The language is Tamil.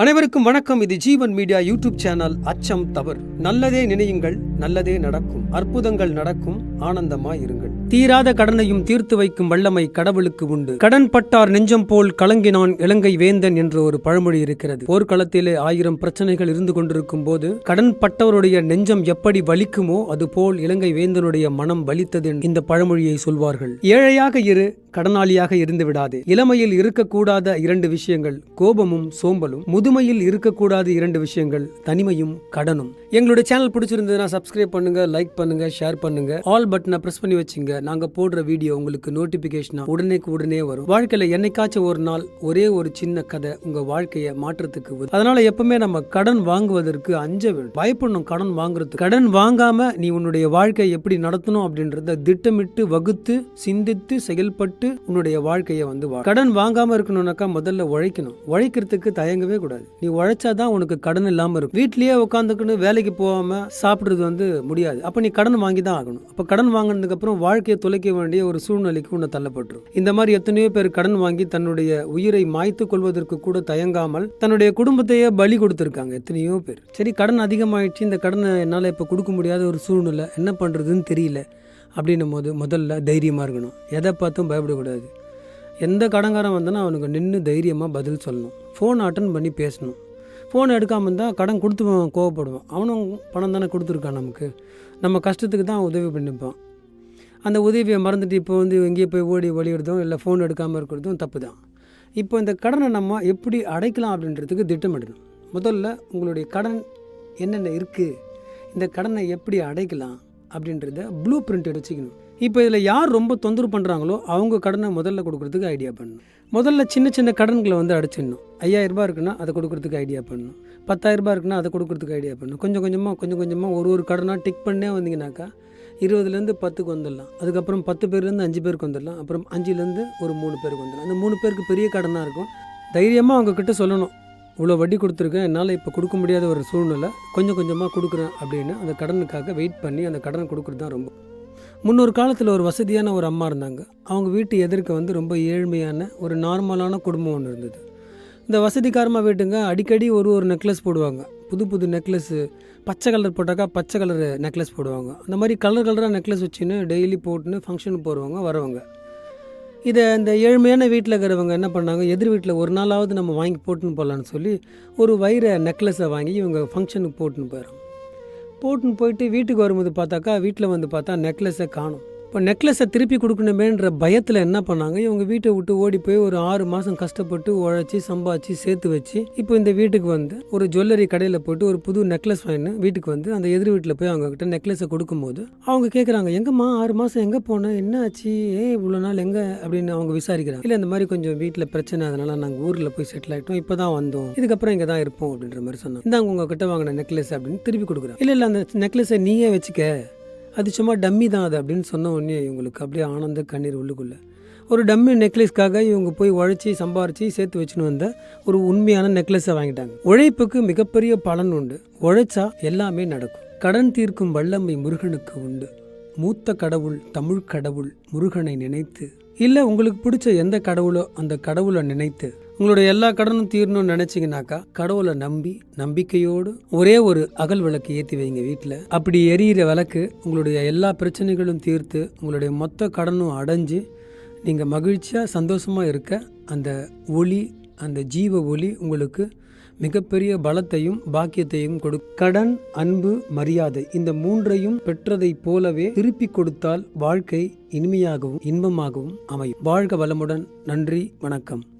அனைவருக்கும் வணக்கம். இது ஜீவன் மீடியா யூடியூப் சேனல் அச்சம் தவறு. நல்லதே நினையுங்கள். நல்லதே நடக்கும். அற்புதங்கள் நடக்கும். ஆனந்தமாய் இருங்கள் தீராத கடனையும் தீர்த்து வைக்கும் வல்லமை கடவுளுக்கு உண்டு. கடன் பட்டார் நெஞ்சம் போல் கலங்கினான் இலங்கை வேந்தன் என்ற ஒரு பழமொழி இருக்கிறது. போர்க்களத்திலே ஆயிரம் பிரச்சனைகள் இருந்து கொண்டிருக்கும் போது கடன் பட்டவருடைய நெஞ்சம் எப்படி வலிக்குமோ அதுபோல் இலங்கை வேந்தனுடைய மனம் வலித்தது இந்த பழமொழியை சொல்வார்கள். ஏழையாக இரு கடனாளியாக இருந்து விடாதே. இளமையில் இருக்கக்கூடாத இரண்டு விஷயங்கள் கோபமும் சோம்பலும். முதுமையில் இருக்கக்கூடாத இரண்டு விஷயங்கள் தனிமையும் கடனும். எங்களுடைய சேனல் பிடிச்சிருந்ததுன்னா சப்ஸ்கிரைப் பண்ணுங்க லைக் பண்ணுங்க ஷேர் பண்ணுங்க. ஆல் பட்டனை பிரஸ் பண்ணி வச்சுங்க. நாங்க போடுற வீடியோ உங்களுக்கு நோட்டிபிகேஷனா உடனே உடனே வரும். வாழ்க்கையில என்னைக்காச்சும் ஒரு நாள் ஒரே ஒரு சின்ன கதை உங்க வாழ்க்கையை மாற்றத்துக்கு அதனால எப்பவுமே நம்ம கடன் வாங்குவதற்கு அஞ்ச வேண்டும். பயப்படணும் கடன் வாங்குறதுக்கு. கடன் வாங்காம நீ உன்னுடைய வாழ்க்கையை எப்படி நடத்தணும் அப்படின்றத திட்டமிட்டு வகுத்து சிந்தித்து செயல்பட்டு உன்னுடைய வாழ்க்கையை வந்து வா கடன் வாங்காம இருக்கணும்னாக்கா முதல்ல உழைக்கணும். உழைக்கிறதுக்கு தயங்கவே கூடாது. நீ உழைச்சாதான் உனக்கு கடன் இல்லாம இருக்கும். வீட்லயே உட்காந்துக்கணும் வேலைக்கு போகாம சாப்பிடுறது வந்து முடியாது. அப்போ நீ கடன் வாங்கி தான் ஆகணும். அப்போ கடன் வாங்கினதுக்கப்புறம் வாழ்க்கையை தொலைக்க வேண்டிய ஒரு சூழ்நிலைக்கு உன்னை தள்ளப்பட்டுரும். இந்த மாதிரி எத்தனையோ பேர் கடன் வாங்கி தன்னுடைய உயிரை மாய்த்து கொள்வதற்கு கூட தயங்காமல் தன்னுடைய குடும்பத்தையே பலி கொடுத்துருக்காங்க எத்தனையோ பேர். சரி கடன் அதிகமாயிடுச்சு. இந்த கடனை என்னால் இப்போ கொடுக்க முடியாத ஒரு சூழ்நிலை. என்ன பண்ணுறதுன்னு தெரியல. அப்படின்னும் போது முதல்ல தைரியமாக இருக்கணும். எதை பார்த்தும் பயப்படக்கூடாது. எந்த கடன்காரன் வந்தனா அவனுக்கு நின்று தைரியமாக பதில் சொல்லணும். ஃபோன் அட்டன் பண்ணி பேசணும். ஃபோன் எடுக்காமல் இருந்தால் கடன் கொடுத்து கோவப்படுவான் அவனும் பணம் தானே கொடுத்துருக்கான் நமக்கு. நம்ம கஷ்டத்துக்கு தான் உதவி பண்ணிப்பான். அந்த உதவியை மறந்துட்டு இப்போ வந்து எங்கேயே போய் ஓடி வழியிடுறதும் இல்லை ஃபோன் எடுக்காமல் இருக்கிறதும் தப்பு தான் இப்போ இந்த கடனை நம்ம எப்படி அடைக்கலாம் அப்படின்றதுக்கு திட்டமிடணும். முதல்ல உங்களுடைய கடன் என்னென்ன இருக்குது இந்த கடனை எப்படி அடைக்கலாம் அப்படின்றத ப்ளூ பிரிண்ட் வச்சுக்கணும் இப்போ இதில் யார் ரொம்ப தொந்தரவு பண்ணுறாங்களோ அவங்க கடனை முதல்ல கொடுக்குறதுக்கு ஐடியா பண்ணணும். முதல்ல சின்ன சின்ன கடன்களை வந்து அடைச்சிடணும். ஐயாயிரரூபா இருக்குன்னா அதை கொடுக்குறதுக்கு ஐடியா பண்ணணும். பத்தாயிரரூபா இருக்குன்னா அதை கொடுக்குறதுக்கு ஐடியா பண்ணணும். கொஞ்சம் கொஞ்சமாக கொஞ்சம் கொஞ்சமாக ஒரு ஒரு கடனாக டிக் பண்ணே வந்தீங்கன்னாக்கா இருபதுலேருந்து பத்துக்கு வந்துடலாம். அதுக்கப்புறம் பத்து பேர்லேருந்து அஞ்சு பேருக்கு வந்துடலாம். அப்புறம் அஞ்சுலேருந்து ஒரு மூணு பேருக்கு வந்துடலாம். அந்த மூணு பேருக்கு பெரிய கடனாக இருக்கும். தைரியமாக அவங்கக்கிட்ட சொல்லணும். இவ்வளோ வட்டி கொடுத்துருக்கேன். என்னால் இப்போ கொடுக்க முடியாத ஒரு சூழ்நிலை. கொஞ்சம் கொஞ்சமாக கொடுக்குறேன் அப்படின்னு அந்த கடனுக்காக வெயிட் பண்ணி அந்த கடன் கொடுக்குறது தான் ரொம்ப முன்னொரு காலத்தில் ஒரு வசதியான ஒரு அம்மா இருந்தாங்க. அவங்க வீட்டு எதிர்க்க வந்து ரொம்ப ஏழ்மையான ஒரு நார்மலான குடும்பம் ஒன்று இருந்தது. இந்த வசதிக்காரமாக வீட்டுங்க அடிக்கடி ஒரு ஒரு நெக்லஸ் போடுவாங்க. புது புது நெக்லஸ்ஸு பச்சை கலர் போட்டாக்கா பச்சை கலர் நெக்லஸ் போடுவாங்க. அந்த மாதிரி கலர் கலராக நெக்லஸ் வச்சுன்னு டெய்லி போட்டுன்னு ஃபங்க்ஷனுக்கு போகிறவங்க வரவங்க. இதை இந்த ஏழ்மையான வீட்டில் இருக்கிறவங்க என்ன பண்ணாங்க? எதிர் வீட்டில் ஒரு நாளாவது நம்ம வாங்கி போட்டுன்னு போகலான்னு சொல்லி ஒரு வைர நெக்லஸை வாங்கி இவங்க ஃபங்க்ஷனுக்கு போட்டுன்னு போயிடும் போட்டுன்னு போயிட்டு வீட்டுக்கு வரும்போது பார்த்தாக்கா வீட்டில் வந்து பார்த்தா நெக்லஸை காணும். இப்போ நெக்லஸை திருப்பி கொடுக்கணுமேன்ற பயத்தில் என்ன பண்ணாங்க? இவங்க வீட்டை விட்டு ஓடி போய் ஒரு ஆறு மாதம் கஷ்டப்பட்டு உழைச்சி சம்பாதிச்சு சேர்த்து வச்சு இப்போ இந்த வீட்டுக்கு வந்து ஒரு ஜுவல்லரி கடையில் போட்டு ஒரு புது நெக்லஸ் வாங்கினு வீட்டுக்கு வந்து அந்த எதிர் வீட்டில் போய் அவங்க கிட்ட நெக்லஸை கொடுக்கும்போது அவங்க கேட்குறாங்க எங்கம்மா ஆறு மாதம் எங்கே போனேன் என்ன ஆச்சு? ஏன் இவ்வளோ நாள் எங்கே? அப்படின்னு அவங்க விசாரிக்கிறாங்க. இல்லை இந்த மாதிரி கொஞ்சம் வீட்டில் பிரச்சனை அதனால நாங்கள் ஊரில் போய் செட்டில் ஆகிட்டோம் இப்போ தான் வந்தோம். இதுக்கப்புறம் இங்கே தான் இருப்போம். அப்படின்ற மாதிரி சொன்னாங்க. இந்தாங்க உங்ககிட்ட வாங்கின நெக்லஸ் அப்படின்னு திருப்பி கொடுக்குறாங்க. இல்லை இல்லை அந்த நெக்லஸை நீயே வச்சுக்க. அது சும்மா டம்மி தான் அது அப்படின்னு சொன்ன உடனே இவங்களுக்கு அப்படியே ஆனந்த கண்ணீர் உள்ளுக்குள்ளே. ஒரு டம்மி நெக்லஸ்க்காக இவங்க போய் உழைச்சி சம்பாரித்து சேர்த்து வச்சுன்னு வந்த ஒரு உண்மையான நெக்லஸை வாங்கிட்டாங்க. உழைப்புக்கு மிகப்பெரிய பலன் உண்டு. உழைச்சா எல்லாமே நடக்கும். கடன் தீர்க்கும் வல்லமை முருகனுக்கு உண்டு. மூத்த கடவுள் தமிழ் கடவுள் முருகனை நினைத்து இல்லை உங்களுக்கு பிடிச்ச எந்த கடவுளோ அந்த கடவுளை நினைத்து உங்களுடைய எல்லா கடனும் தீரணும்னு நினைச்சிங்கனாக்கா கடவுளை நம்பி நம்பிக்கையோடு ஒரே ஒரு அகல் விளக்கு ஏற்றி வைங்க வீட்டில் அப்படி எரியிற விளக்கு உங்களுடைய எல்லா பிரச்சனைகளும் தீர்த்து உங்களுடைய மொத்த கடனும் அடைஞ்சு நீங்கள் மகிழ்ச்சியாக சந்தோஷமாக இருக்க அந்த ஒளி அந்த ஜீவ ஒளி உங்களுக்கு மிகப்பெரிய பலத்தையும் பாக்கியத்தையும் கொடு கடன் அன்பு மரியாதை இந்த மூன்றையும் பெற்றதைப் போலவே திருப்பி கொடுத்தால் வாழ்க்கை இனிமையாகவும் இன்பமாகவும் அமையும். வாழ்க வளமுடன். நன்றி வணக்கம்.